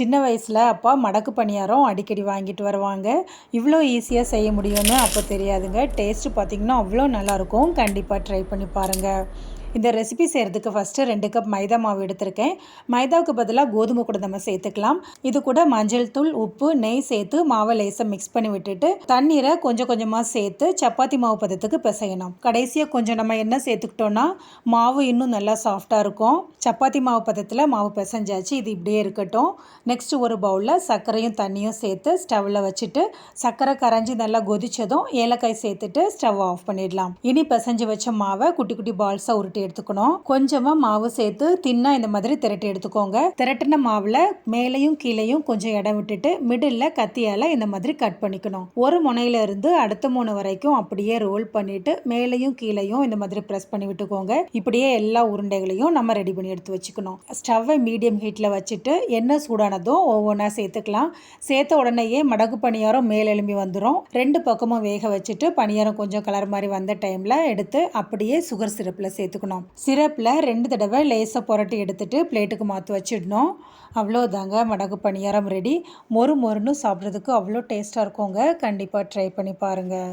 சின்ன வயசில் அப்பா மடக்கு பணியாரம் அடிக்கடி வாங்கிட்டு வருவாங்க. இவ்வளோ ஈஸியாக செய்ய முடியும்னு அப்போ தெரியாதுங்க. டேஸ்ட்டு பார்த்திங்கன்னா அவ்வளோ நல்லாயிருக்கும் கண்டிப்பாக ட்ரை பண்ணி பாருங்கள் இந்த ரெசிபி செய்கிறதுக்கு ஃபஸ்ட்டு ரெண்டு கப் மைதா மாவு எடுத்திருக்கேன். மைதாவுக்கு பதிலாக கோதுமை கூட நம்ம சேர்த்துக்கலாம். இது கூட மஞ்சள் தூள் உப்பு நெய் சேர்த்து மாவை லேசாக மிக்ஸ் பண்ணி விட்டுட்டு தண்ணீரை கொஞ்சம் கொஞ்சமாக சேர்த்து சப்பாத்தி மாவு பதத்துக்கு பிசையணும். கடைசியாக கொஞ்சம் நம்ம என்ன சேர்த்துக்கிட்டோன்னா மாவு இன்னும் நல்லா சாஃப்டாக இருக்கும். சப்பாத்தி மாவு பதத்தில் மாவு பிசைஞ்சாச்சு இது இப்படியே இருக்கட்டும். நெக்ஸ்ட் ஒரு பவுலில் சர்க்கரையும் தண்ணியும் சேர்த்து ஸ்டவ்வில் வச்சுட்டு சர்க்கரை கரைஞ்சி நல்லா கொதிச்சதும் ஏலக்காய் சேர்த்துட்டு ஸ்டவ் ஆஃப் பண்ணிடலாம். இனி பிசைஞ்சு வச்ச மாவை குட்டி குட்டி பால்ஸாக உருட்டி எடுத்துக்கணும். கொஞ்சமாக மாவு சேர்த்து தின்னா இந்த மாதிரி திரட்டி எடுத்துக்கோங்க. திரட்டின மாவில் மேலேயும் கீழேயும் கொஞ்சம் இடம் விட்டுட்டு மிடில் கத்தியால் இந்த மாதிரி கட் பண்ணிக்கணும். ஒரு முனையில இருந்து அடுத்த மூணு வரைக்கும் அப்படியே ரோல் பண்ணிட்டு மேலேயும் கீழேயும் இந்த மாதிரி ப்ரெஸ் பண்ணி விட்டுக்கோங்க. இப்படியே எல்லா உருண்டைகளையும் நம்ம ரெடி பண்ணி எடுத்து வச்சுக்கணும். ஸ்டவ்வை மீடியம் ஹீட்டில் வச்சுட்டு எண்ணெய் சூடானதும் ஒவ்வொன்றா சேர்த்துக்கலாம். சேர்த்த உடனேயே மடகு பணியாரம் மேலெலும்பி வந்துடும் ரெண்டு பக்கமும் வேக வச்சுட்டு பணியாரம் கொஞ்சம் கலர் மாதிரி வந்த டைமில் எடுத்து அப்படியே சுகர் சிரப்பில் சேர்த்துக்கணும். சிரப்பில் ரெண்டு தடவை லேசாக புரட்டி எடுத்துட்டு பிளேட்டுக்கு மாற்றி வச்சிடணும். அவ்வளோதாங்க மடகு பணியாரம் ரெடி மொறு மொறுன்னு சாப்பிட்றதுக்கு அவ்வளோ டேஸ்ட்டாக இருக்குங்க. கண்டிப்பாக ட்ரை பண்ணி பாருங்கள்